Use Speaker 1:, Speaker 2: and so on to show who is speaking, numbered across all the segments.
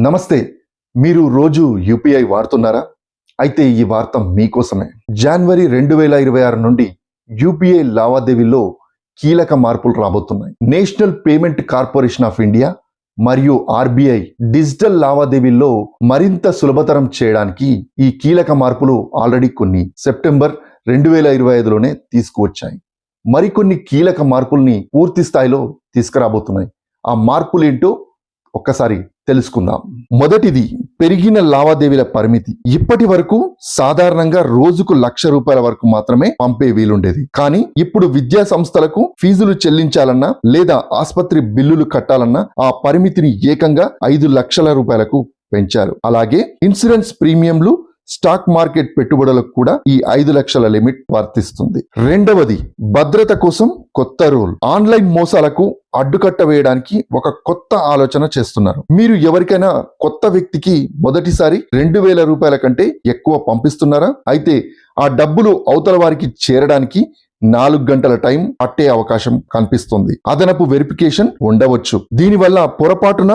Speaker 1: నమస్తే మీరు రోజు యూపీఐ వాడుతున్నారా? అయితే ఈ వార్త మీకోసమే. జనవరి రెండు వేల ఇరవై ఆరు నుండి యూపీఐ లావాదేవీల్లో కీలక మార్పులు రాబోతున్నాయి. National Payment Corporation of India మరియు ఆర్బీఐ డిజిటల్ లావాదేవీల్లో మరింత సులభతరం చేయడానికి ఈ కీలక మార్పులు ఆల్రెడీ కొన్ని సెప్టెంబర్ రెండు వేల ఇరవై ఐదులోనే తీసుకువచ్చాయి. మరికొన్ని కీలక మార్పుల్ని పూర్తి స్థాయిలో తీసుకురాబోతున్నాయి. ఆ మార్పులు ఏంటో ఒక్కసారి తెలుసుకుందాం. మొదటిది పెరిగిన లావాదేవీల పరిమితి. ఇప్పటి వరకు సాధారణంగా రోజుకు లక్ష రూపాయల వరకు మాత్రమే పంపే వీలుండేది. కానీ ఇప్పుడు విద్యా సంస్థలకు ఫీజులు చెల్లించాలన్నా లేదా ఆసుపత్రి బిల్లులు కట్టాలన్నా ఆ పరిమితిని ఏకంగా ఐదు లక్షల రూపాయలకు పెంచారు. అలాగే ఇన్సూరెన్స్ ప్రీమియంలు స్టాక్ మార్కెట్ పెట్టుబడులకు కూడా ఈ ఐదు లక్షల లిమిట్ వర్తిస్తుంది. రెండవది భద్రత కోసం కొత్త రూల్. ఆన్లైన్ మోసాలకు అడ్డుకట్ట వేయడానికి ఒక కొత్త ఆలోచన చేస్తున్నారు. మీరు ఎవరికైనా కొత్త వ్యక్తికి మొదటిసారి రెండు వేల రూపాయల కంటే ఎక్కువ పంపిస్తున్నారా? అయితే ఆ డబ్బులు అవతల వారికి చేరడానికి నాలుగు గంటల టైం పట్టే అవకాశం కనిపిస్తుంది. అదనపు వెరిఫికేషన్ ఉండవచ్చు. దీనివల్ల పొరపాటున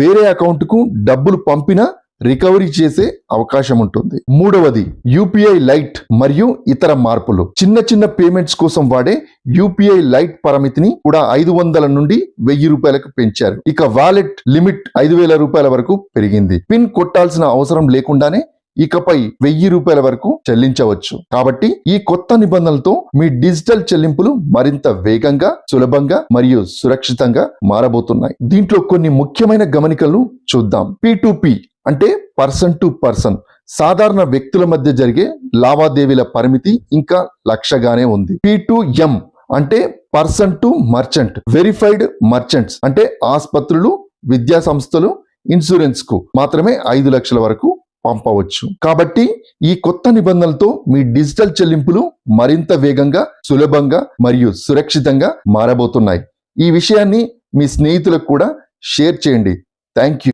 Speaker 1: వేరే అకౌంట్కు డబ్బులు పంపినా రికవరీ చేసే అవకాశం ఉంటుంది. మూడవది యూపీఐ లైట్ మరియు ఇతర మార్పులు. చిన్న చిన్న పేమెంట్స్ కోసం వాడే యూపీఐ లైట్ పరిమితిని కూడా ఐదు వందల నుండి వెయ్యి రూపాయలకు పెంచారు. ఇక వాలెట్ లిమిట్ ఐదు వేల రూపాయల వరకు పెరిగింది. పిన్ కొట్టాల్సిన అవసరం లేకుండానే ఇకపై వెయ్యి రూపాయల వరకు చెల్లించవచ్చు. కాబట్టి ఈ కొత్త నిబంధనలతో మీ డిజిటల్ చెల్లింపులు మరింత వేగంగా సులభంగా మరియు సురక్షితంగా మారబోతున్నాయి. దీంట్లో కొన్ని ముఖ్యమైన గమనికలు చూద్దాం. పి అంటే పర్సన్ టు పర్సన్. సాధారణ వ్యక్తుల మధ్య జరిగే లావాదేవీల పరిమితి ఇంకా లక్షగానే ఉంది. పి టు ఎం అంటే person to merchant. Verified merchants అంటే ఆసుపత్రులు విద్యా సంస్థలు ఇన్సూరెన్స్కు మాత్రమే ఐదు లక్షల వరకు పంపవచ్చు. కాబట్టి ఈ కొత్త నిబంధనలతో మీ డిజిటల్ చెల్లింపులు మరింత వేగంగా సులభంగా మరియు సురక్షితంగా మారబోతున్నాయి. ఈ విషయాన్ని మీ స్నేహితులకు కూడా షేర్ చేయండి. Thank you